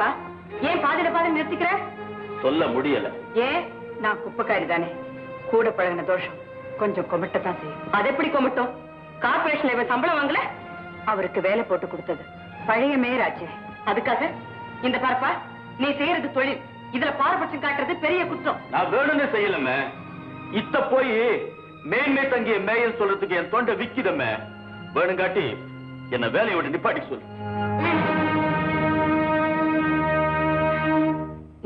ஏன்பா ஏன் பாதியில பாதி நிறுத்திக்கிற? சொல்ல முடியல. ஏன் நான் குப்பைக்காரி தானே. கூட பழகின தோஷம். கொஞ்சம் கொமட்டத்தான் செய்யும். அது எப்படி கொமட்டும்? கார்பரேஷன்ல இவன் சம்பளம் வாங்கல? அவருக்கு வேலை போட்டு கொடுத்தது. பழைய மேயராச்சு அதுக்காக இந்த பார்ப்பா நீ செய்யறது தொழில். இதுல பாரபட்சம் காட்டுறது பெரிய குற்றம். நான் வேணும்னு செய்யலமே இத்த போய் மேன்மை தங்கிய மேயல் சொல்றதுக்கு என் தொண்டை விக்குதமே வேணுங்காட்டி என்ன வேலையை விட்டு நிப்பாட்டி சொல்லு.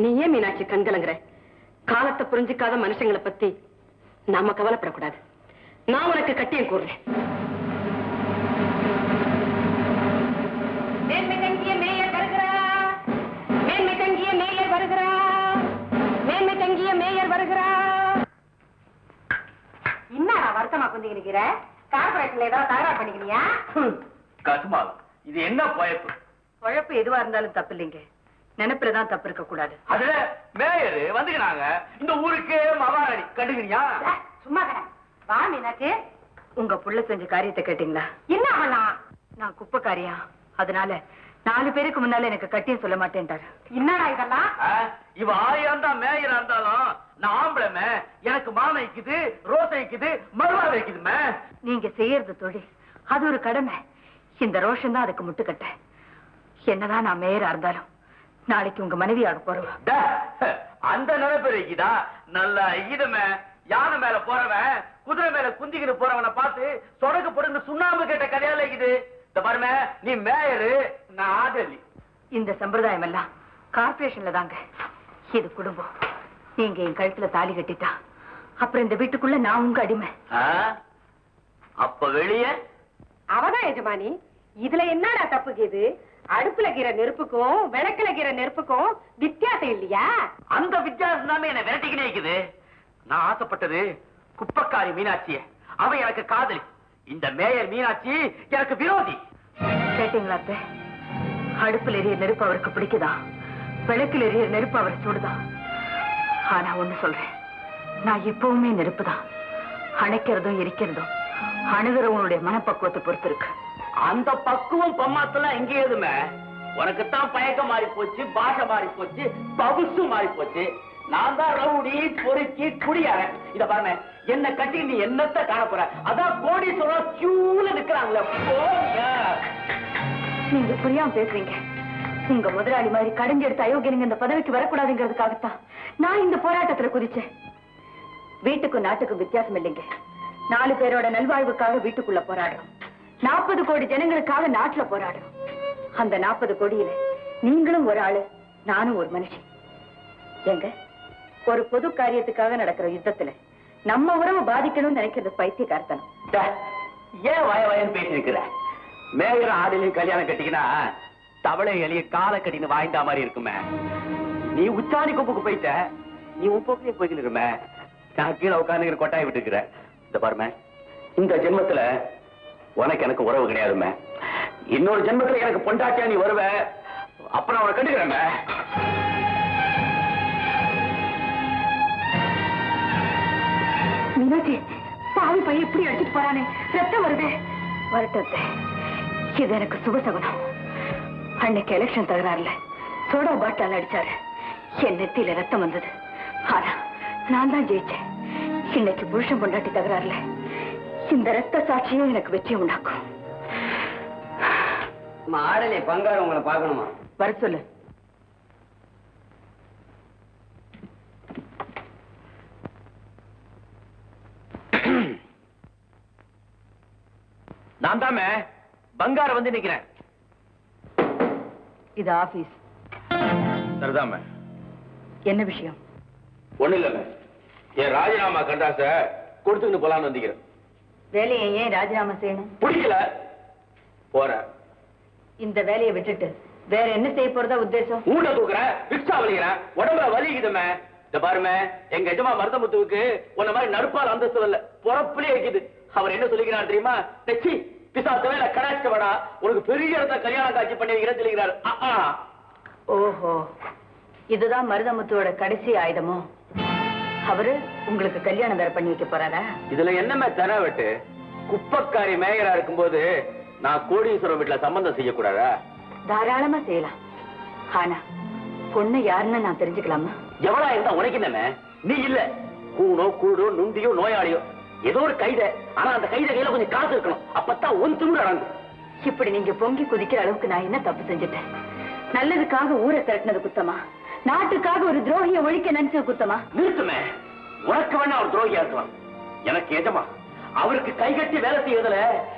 நீ ஏன் மீனாட்சி கண்கலங்குற. காலத்தை புரிஞ்சுக்காத மனுஷங்களை பத்தி நாம கவலைப்படக்கூடாது. நான் உனக்கு கட்டியம் கூறுறேன். வருத்தமா குந்திக்கு நிக்கிற கார்பரேஷன்ல ஏதாவது தகராறு பண்ணிக்கிறியா கசுமால் இது என்ன பயப்பு குழப்பு எதுவா இருந்தாலும் தப்பு இல்லைங்க நினைப்புலதான் தப்பு இருக்க கூடாது. அதுல மேயர் வந்துக்கிறாங்க இந்த ஊருக்கு மகாராணி. கண்டுக்கிறியா? சும்மா வா மீனாட்சி. உங்க புள்ள செஞ்ச காரியத்தை கேட்டீங்களா? என்ன ஆகலாம் நான் குப்பைக்காரியா? அதனால நாலு பேருக்கு முன்னால எனக்கு கட்டியம் சொல்ல மாட்டேன்ட்டாரு. என்னடா இதெல்லாம்? இவ ஆயா இருந்தா மேயரா இருந்தாலும் நான் ஆம்பளைமே. எனக்கு மானம் வைக்குது ரோசை வைக்குது மருவா வைக்குதுமே நீங்க செய்யறது தொழில். அது ஒரு கடமை. இந்த ரோஷன் தான் அதுக்கு முட்டுக்கட்ட. என்னதான் நான் மேயரா இருந்தாலும். நாளைக்கு உங்க மனைவியாக போறவா. டே, அந்த நினைப்பு இருக்குதா நல்ல ஈதமே. யானை மேல போறவன் குதிரை மேல குந்திக்கிட்டு போறவனை பார்த்து சொடக்கு போடுங்க சுண்ணாம்பு கேட்ட கதையால இருக்குது. இந்த பாருமே நீ மேயரு நான் ஆதலி இந்த சம்பிரதாயம் எல்லாம் கார்பரேஷன்ல தாங்க. இது குடும்பம். நீங்க என் கழுத்துல தாலி கட்டிட்டா அப்புறம் இந்த வீட்டுக்குள்ள நான் உங்க அடிமை. அப்ப வெளியே? அவதான் எஜமானி. இதுல என்னடா தப்புக்குது அடுப்புல கீற நெருப்புக்கும் விளக்குல கீற நெருப்புக்கும் வித்தியாசம் இல்லையா? அந்த வித்தியாசம் தான் என்ன விரட்டிக்கினே இருக்குது. நான் ஆசைப்பட்டது குப்பக்காரி மீனாட்சிய. அவ எனக்கு காதலி. இந்த மேயர் மீனாட்சி எனக்கு விரோதி. கேட்டீங்களா அத்தை? அடுப்புல எரிய நெருப்பு அவருக்கு பிடிக்குதா? விளக்கில் எரிய நெருப்பு அவரை சுடுதான் ஆனா ஒண்ணு சொல்றேன். நான் எப்பவுமே நெருப்புதான். அணைக்கிறதும் எரிக்கிறதும் அணுகிறவனுடைய மனப்பக்குவத்தை பொறுத்து இருக்கு அந்த பக்குவம் பம்மாத்துல எங்க ஏதுமே உனக்குத்தான் பயக்கம் மாறி போச்சு பாஷை மாறி போச்சு பவுசு மாறி போச்சு. நான் தான் ரவுடி பொறுக்கி குடியாரன். இத பாருங்க என்ன கட்டி நீ என்னத்த காண அதான் அதான் கோடீஸ்வரம் கியூல நிக்கிறாங்களே. போங்க. நீங்க புரியாம பேசுறீங்க. உங்க முதலாளி மாதிரி கடைஞ்செடுத்த அயோக்கியனுங்க இந்த பதவிக்கு வரக்கூடாதுங்கிறதுக்காகத்தான் நான் இந்த போராட்டத்துல குதிச்சேன். வீட்டுக்கும் நாட்டுக்கும் வித்தியாசம் இல்லைங்க. நாலு பேரோட நல்வாழ்வுக்காக வீட்டுக்குள்ள போராடுறோம். நாற்பது கோடி ஜனங்களுக்காக நாட்டுல போராடுறோம். அந்த நாற்பது கோடியில நீங்களும் ஒரு ஆளு நானும் ஒரு மனுஷி. எங்க ஒரு பொது காரியத்துக்காக நடக்கிற யுத்தத்துல நம்ம உறவு பாதிக்கணும்னு நினைக்கிறது பைத்தியகார்த்தனம் ஏன் வய வயன்னு பேசிருக்கிற மேயர் ஆடிலையும் கல்யாணம் கட்டிக்கினா தவளை எளிய கால கட்டின்னு வாய்ந்தா மாதிரி இருக்குமே. நீ உச்சாணி கொப்புக்கு போயிட்ட நீ உன் போக்கிலே இருக்குமே நான் கீழே உட்காந்துக்கிற கொட்டாய் விட்டுருக்கிறேன் இந்த பாருமே இந்த ஜென்மத்துல உனக்கு எனக்கு உறவு கிடையாதுமே. இன்னொரு ஜென்மத்துல எனக்கு பொண்டாட்டியா நீ வருவ அப்புறம் அவனை கண்டுக்கிறேன் மீனாட்சி பாவி பையன் இப்படி அடிச்சுட்டு போறானே. ரத்தம் வருதே. வரட்டத்தை இது எனக்கு சுபசகுனம் அன்னைக்கு எலெக்ஷன் தகராறுல சோடா பாட்டால் அடிச்சாரு. என் நெத்தியில ரத்தம் வந்தது. ஆனா நான் தான் ஜெயிச்சேன். இன்னைக்கு புருஷன் பொண்டாட்டி தகராறுல இந்த ரத்த சாட்சியும் எனக்கு வெற்றி உண்டாக்கும். ஆடலே பங்காரு உங்களை பார்க்கணுமா? வர சொல்லு. நான் தாமே பங்கார வந்து நிக்கிறேன். இது ஆபீஸ். சரிதாமே என்ன விஷயம்? ஒண்ணு இல்ல என் ராஜினாமா கண்டாச கொடுத்துக்கிட்டு போலான்னு வந்திக்கிறேன். வேலையை ஏன் ராஜினாமா செய்யணும்? பிடிக்கல. போறேன் இந்த வேலையை விட்டுட்டு வேற என்ன செய்ய போறதா உத்தேசம்? தூக்குறேன் ரிக்ஷா வலிக்கிறேன் உடம்புல வலிக்குதுமே. இந்த பாருமே எங்க எஜமா மருதமுத்துவுக்கு உன்ன மாதிரி நடுப்பால் அந்தஸ்து இல்ல பொறப்புலயே இருக்குது. அவர் என்ன சொல்லிக்கிறார் தெரியுமா? நெச்சி பிசாசவே இல்ல கடாச்சிக்க வேடா உனக்கு பெரிய இடத்த கல்யாண காட்சி பண்ணி வைக்கிறேன்னு சொல்லிக்கிறாரு. ஓஹோ. இதுதான் மருதமுத்துவோட கடைசி ஆயுதமோ? அவரு உங்களுக்கு கல்யாணம் வேற பண்ணி வைக்க போறாரா? இதுல என்னமே தர வெட்டு? குப்பக்காரி மேயரா இருக்கும்போது நான் கோடீஸ்வரம் வீட்டுல சம்பந்தம் செய்யக்கூடாதா? தாராளமா செய்யலாம். ஆனா பொண்ணு யாருன்னு நான் தெரிஞ்சுக்கலாமா? எவளா இருந்தா உனக்கு நீ இல்ல. கூணோ கூடோ நுண்டியோ நோயாளியோ. ஏதோ ஒரு கைத. ஆனா அந்த கைத கையில கொஞ்சம் காசு இருக்கணும். அப்பத்தான் ஒன் திமிரு அடங்கும். இப்படி நீங்க பொங்கி குதிக்கிற அளவுக்கு நான் என்ன தப்பு செஞ்சுட்டேன்? நல்லதுக்காக ஊரை திரட்டினது குத்தமா? நாட்டுக்காக ஒரு துரோகிய ஒழிக்க நினைச்சது குத்தமா? நிறுத்துமே. உனக்கு வேணா அவர் துரோகியா இருக்கலாம். எனக்கு எஜமா. அவருக்கு கை கட்டி வேலை செய்யறதுல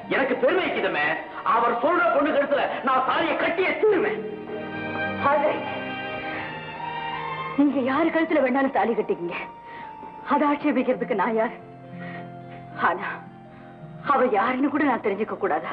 எனக்கு பெருமை இருக்குதுமே. அவர் சொல்ற பொண்ணு கருத்துல நான் சாரியை கட்டியே தீருவேன். நீங்க யாரு கழுத்துல வேணாலும் தாலி கட்டிக்கங்க. அதை ஆட்சேபிக்கிறதுக்கு நான் யார்? ஆனா அவ யாருன்னு கூட நான் தெரிஞ்சுக்க கூடாதா?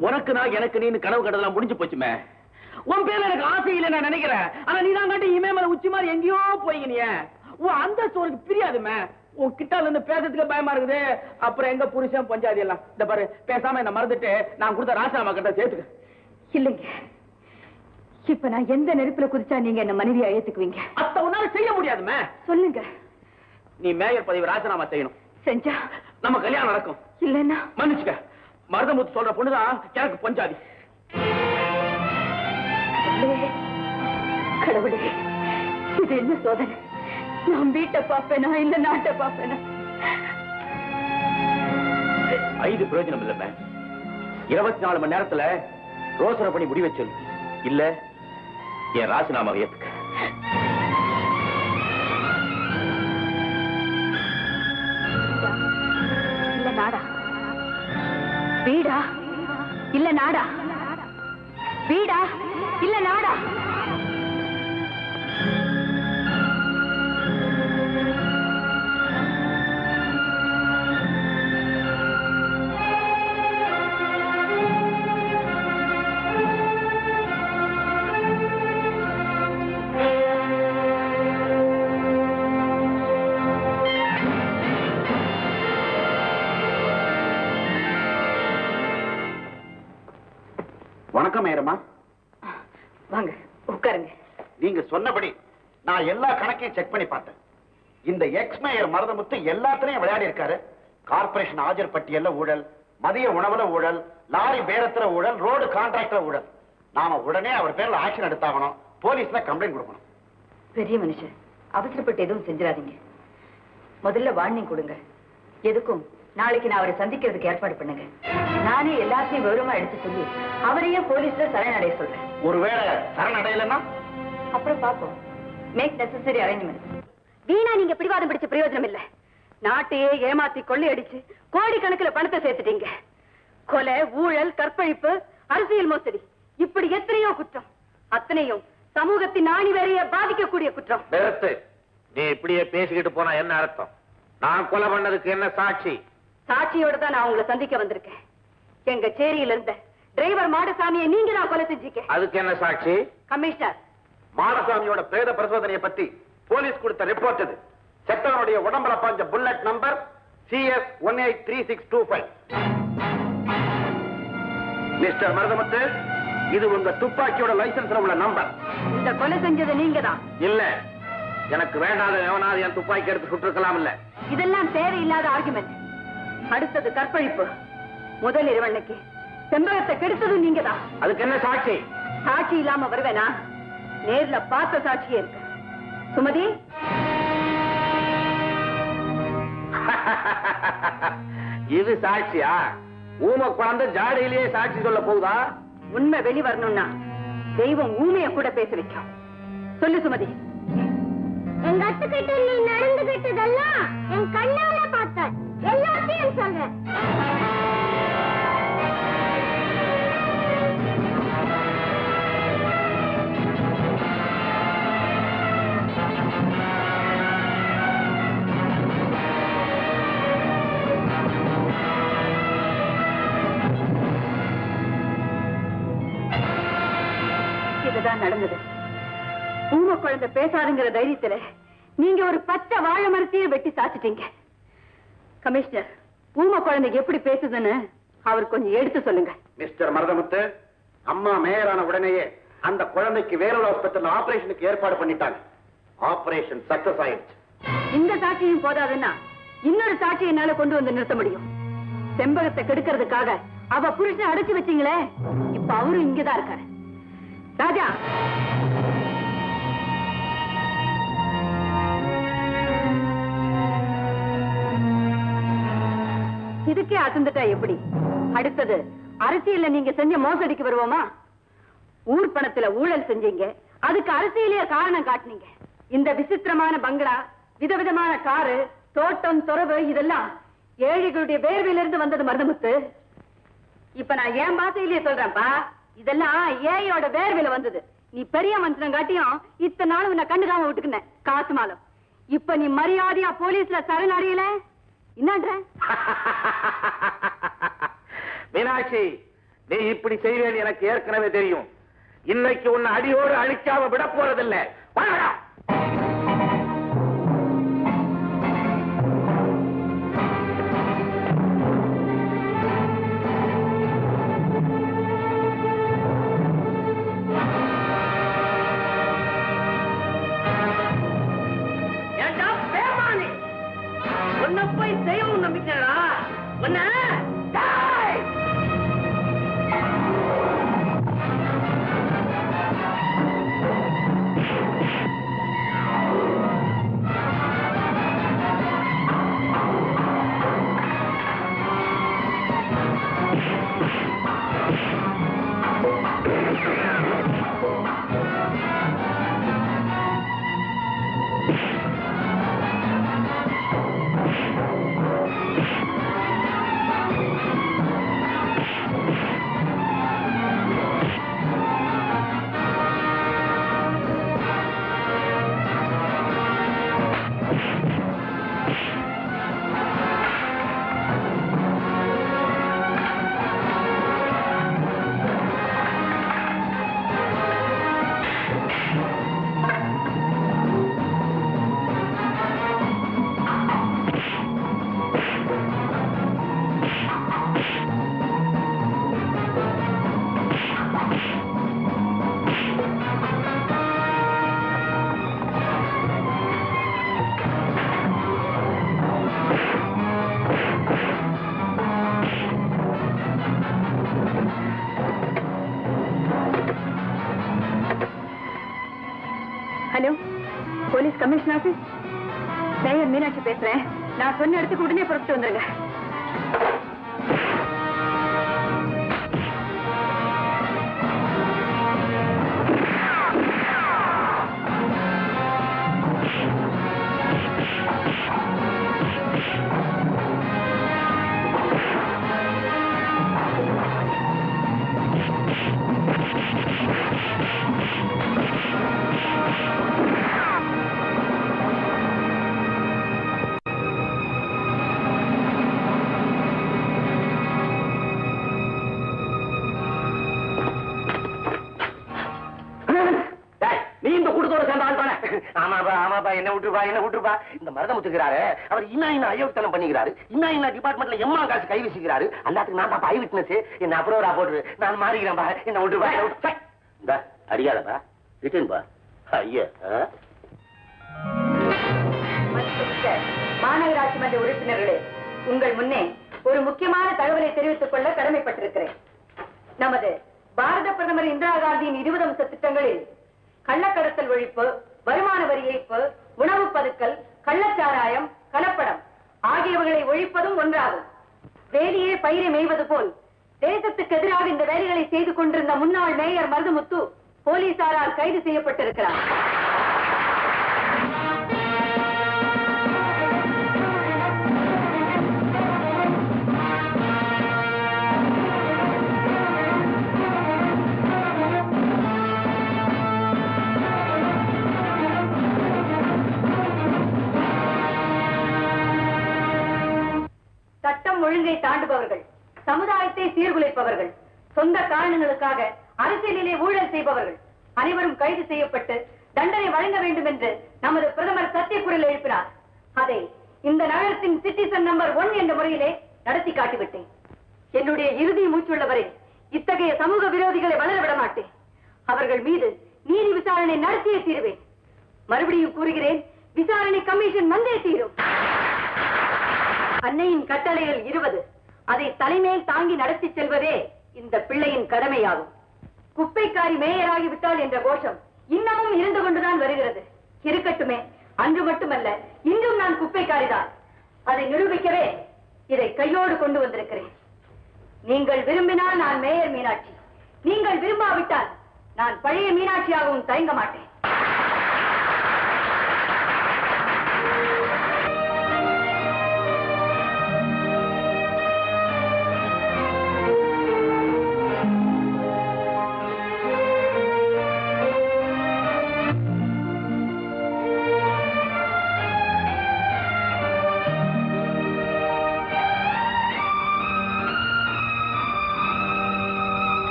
எனக்கு நீ கனவு கண்டதெல்லாம் முடிஞ்சு போச்சுமே. உன் பேர்ல எனக்கு ஆசை இல்லை நான் நினைக்கிறேன். ஆனா நீ தான் காட்டி இமே மேல உச்சி மாதிரி எங்கேயோ நீ உன் அந்த உனக்கு பிரியாதுமே. உன் கிட்டால இருந்து பேசுறதுக்கு பயமா இருக்குது. அப்புறம் எங்க புருஷன் பஞ்சாதி எல்லாம்? இந்த பாரு பேசாம என்ன மறந்துட்டு நான் கொடுத்த ராசாமா கிட்ட சேர்த்துக்க. இல்லைங்க. இப்ப நான் எந்த நெருப்புல குதிச்சா நீங்க என்ன மனைவியா ஏத்துக்குவீங்க? அத்த உன்னால செய்ய முடியாதுமே. சொல்லுங்க. நீ மேயர் பதவி ராஜினாமா செய்யணும். செஞ்சா? நம்ம கல்யாணம் நடக்கும். இல்லைன்னா? மன்னிச்சுக்க. மருதமுத்து சொல்ற பொண்ணுதான் எனக்கு பஞ்சாதி. கடவுளே, இது என்ன சோதனை? நான் வீட்டை பாப்பேனா இல்ல நாட்டை பாப்பேனா ஐந்து பிரயோஜனம் இல்ல மேம் இருபத்தி நாலு மணி நேரத்துல ரோசனை பண்ணி முடிவை சொல்லு இல்ல என் ராசினாமாவை ஏத்துக்க வீடா? இல்ல நாடா? வீடா? இல்ல நாடா? வணக்கம் மேயரம்மா வாங்க உட்காருங்க. நீங்க சொன்னபடி நான் எல்லா கணக்கையும் செக் பண்ணி பார்த்தேன். இந்த எக்ஸ் மேயர் மருதமுத்து எல்லாத்துலயும் விளையாடி இருக்காரு. கார்பரேஷன் ஆஜர் பட்டியல்ல ஊழல் மதிய உணவுல ஊழல் லாரி பேரத்துல ஊழல் ரோடு கான்ட்ராக்டர் ஊழல். நாம உடனே அவர் பேர்ல ஆக்ஷன் எடுத்தாகணும். போலீஸ்ல கம்ப்ளைண்ட் கொடுக்கணும். பெரிய மனுஷன் அவசரப்பட்டு எதுவும் செஞ்சிடாதீங்க. முதல்ல வார்னிங் கொடுங்க. எதுக்கும் நாளைக்கு நான் அவரை சந்திக்கிறதுக்கு ஏற்பாடு பண்ணுங்க. நானே எல்லாத்தையும் விவரமா எடுத்து சொல்லி அவரையே போலீஸ்ல சரணடைய சொல்றேன். ஒருவேளை சரணடையலைன்னா? அப்புறம் பாப்போம் மேக் நெசசரி அரேஞ்ச்மெண்ட் வீணா நீங்க பிடிவாதம் பிடிச்ச பிரயோஜனம் இல்ல. நாட்டையே ஏமாத்தி கொள்ளையடிச்சு கோடிக்கணக்குல பணத்தை சேர்த்துட்டீங்க. கொலை ஊழல் கற்பழிப்பு அரசியல் மோசடி. இப்படி எத்தனையோ குற்றம். அத்தனையும் சமூகத்தின் நாணி வேறைய பாதிக்கக்கூடிய குற்றம். நீ இப்படியே பேசிக்கிட்டு போனா என்ன அர்த்தம்? நான் கொலை பண்ணதுக்கு என்ன சாட்சி? சாட்சியோட தான் நான் உங்களை சந்திக்க வந்திருக்கேன். எங்க சேரியில இருந்த டிரைவர் மாடசாமியை நீங்க தான் கொலை செஞ்சீங்க. அதுக்கு என்ன சாட்சி? கமிஷனர். மாடசாமியோட பிரேத பரிசோதனையை பத்தி போலீஸ் கொடுத்த ரிப்போர்ட் இது. செத்தவனுடைய உடம்புல பாஞ்ச bullet number CS one eight three six two five mister Marudhamuthu இது உங்க துப்பாக்கியோட லைசன்ஸ்ல உள்ள நம்பர். இந்த கொலை செஞ்சது நீங்க தான். இல்ல. எனக்கு வேண்டாத எவனாவது என் துப்பாக்கி எடுத்து சுட்டிருக்கலாம் இல்ல இதெல்லாம் தேவையில்லாத ஆர்குமெண்ட் அடுத்தது கற்பழிப்பு. முதல் இரவண்ணைக்கு செம்பகத்தை கெடுத்ததும் நீங்க தான் அதுக்கு என்ன சாட்சி? சாட்சி இல்லாம வருவேனா? நேர்ல பார்த்த சாட்சியே இருக்கு. சுமதி? இது சாட்சியா? ஊம குழந்தை ஜாடையிலேயே சாட்சி சொல்ல போகுதா? உண்மை வெளி வரணும்னா தெய்வம் ஊமைய கூட பேச வைக்கும். சொல்லு சுமதி. எங்க அத்துக்கிட்ட நீ நடந்துகிட்டதெல்லாம் என் கண்ணால பார்த்தேன் எல்லாத்தையும் சொல்றேன். இதுதான் நடந்தது. குழந்தை பேசாதுங்கிற தைரியத்துல நீங்க ஒரு பச்சை வாழை மரத்தையே வெட்டி சாச்சிட்டீங்க. கமிஷனர் ஊம குழந்தைக்கு எப்படி பேசுதுன்னு அவர் கொஞ்சம் எடுத்து சொல்லுங்க. மிஸ்டர் மருதமுத்து அம்மா மேயரான உடனேயே அந்த குழந்தைக்கு வேறொரு ஹாஸ்பிட்டல் ஆபரேஷனுக்கு ஏற்பாடு பண்ணிட்டாங்க. ஆபரேஷன் சக்சஸ் ஆயிடுச்சு இந்த சாட்சியும் போதாதுன்னா இன்னொரு சாட்சியை என்னால கொண்டு வந்து நிறுத்த முடியும். செம்பகத்தை கெடுக்கிறதுக்காக அவ புருஷன் அடைச்சு வச்சீங்களே இப்ப அவரும் இங்கதான் இருக்காரு. ராஜா இதுக்கே அசந்துட்டா எப்படி? அடுத்தது அரசியல்ல நீங்க செஞ்ச மோசடிக்கு வருவோமா? ஊர் பணத்துல ஊழல் செஞ்சீங்க. அதுக்கு அரசியலையே காரணம் காட்டுனீங்க. இந்த விசித்திரமான பங்களா விதவிதமான காரு தோட்டம் துறவு இதெல்லாம் ஏழைகளுடைய வேர்வையிலிருந்து வந்தது மருதமுத்து. இப்ப நான் என் பாசையிலேயே சொல்றேன்ப்பா இதெல்லாம் ஏழையோட வேர்வையில வந்தது. நீ பெரிய மனுஷன் காட்டியும் இத்தனை நாள் உன்னை கண்டுக்காம விட்டுக்கினேன் காசு மாலம். இப்ப நீ மரியாதையா போலீஸ்ல சரணடையல என்னன்ற? மீனாட்சி நீ இப்படி செய்வேன் எனக்கு ஏற்கனவே தெரியும். இன்னைக்கு உன்னை அடியோடு அழிக்காம விட போறதில்லை. காட்டுறேன் நான் சொன்ன இடத்துக்கு உடனே புறப்பட்டு வந்துருங்க. என்ன விட்டுருப்பா என்ன விட்டுருப்பா. இந்த அவர் இன்னும் இன்னும் பண்ணிக்கிறாரு. இன்னும் இன்னும் டிபார்ட்மெண்ட்ல எம்மா காசு கை வீசிக்கிறாரு. நான் ஐ விட்னஸ் என்ன அப்புறம் நான் மாறிக்கிறேன்பா என்ன விட்டுருப்பா ஐயா மாநகராட்சி மன்ற உறுப்பினர்களே உங்கள் முன்னே ஒரு முக்கியமான தகவலை தெரிவித்துக் கொள்ள கடமைப்பட்டிருக்கிறேன். நமது பாரத பிரதமர் இந்திரா காந்தியின் இருபது அம்ச திட்டங்களில் கள்ளக்கடத்தல் ஒழிப்பு வருமான வரி ஏய்ப்பு உணவு பதுக்கல் கள்ளச்சாராயம் கலப்படம் ஆகியவைகளை ஒழிப்பதும் ஒன்றாகும். வேலியே பயிரை மேய்வது போல். தேசத்துக்கு எதிராக இந்த வேலைகளை செய்து கொண்டிருந்த முன்னாள் மேயர் மருதுமுத்து போலீசாரால் கைது செய்யப்பட்டிருக்கிறார். சட்டம் தாண்டுபவர்கள் சமுதாயத்தை சீர்குலைப்பவர்கள் சொந்த காரணங்களுக்காக அரசியலிலே ஊழல் செய்பவர்கள் அனைவரும் கைது செய்யப்பட்டு தண்டனை வழங்க வேண்டும் என்று நமது பிரதமர் சத்தியக்குரல் எழுப்பினார். அதை இந்த நகரத்தின் சிட்டிசன் நம்பர் ஒன் என்ற முறையிலே நடத்தி காட்டிவிட்டேன். என்னுடைய இறுதி மூச்சுள்ளவரை இத்தகைய சமூக விரோதிகளை வளர விட மாட்டேன். அவர்கள் மீது நீதி விசாரணை நடத்தியே தீருவேன். மறுபடியும் கூறுகிறேன் விசாரணை கமிஷன் வந்தே தீரும். அன்னையின் கட்டளைகள் இருபது. அதை தலைமையில் தாங்கி நடத்தி செல்வதே இந்த பிள்ளையின் கடமையாகும். குப்பைக்காரி மேயராகி விட்டாள் என்ற கோஷம் இன்னமும் இருந்து கொண்டுதான் வருகிறது. இருக்கட்டுமே அன்று மட்டுமல்ல இன்றும் நான் குப்பைக்காரிதான். அதை நிரூபிக்கவே இதை கையோடு கொண்டு வந்திருக்கிறேன். நீங்கள் விரும்பினால் நான் மேயர் மீனாட்சி. நீங்கள் விரும்பாவிட்டால் நான் பழைய மீனாட்சியாகவும் தயங்க மாட்டேன்.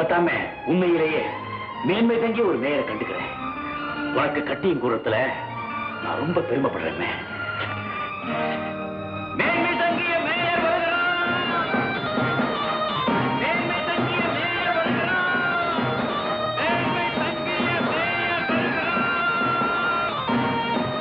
பத்தாம உண்மையிலேயே மேன்மை தங்கி ஒரு மேயரை கண்டுக்கிறேன். வாழ்க்கை கட்டியும் கூறத்துல நான் ரொம்ப பெருமைப்படுறேன்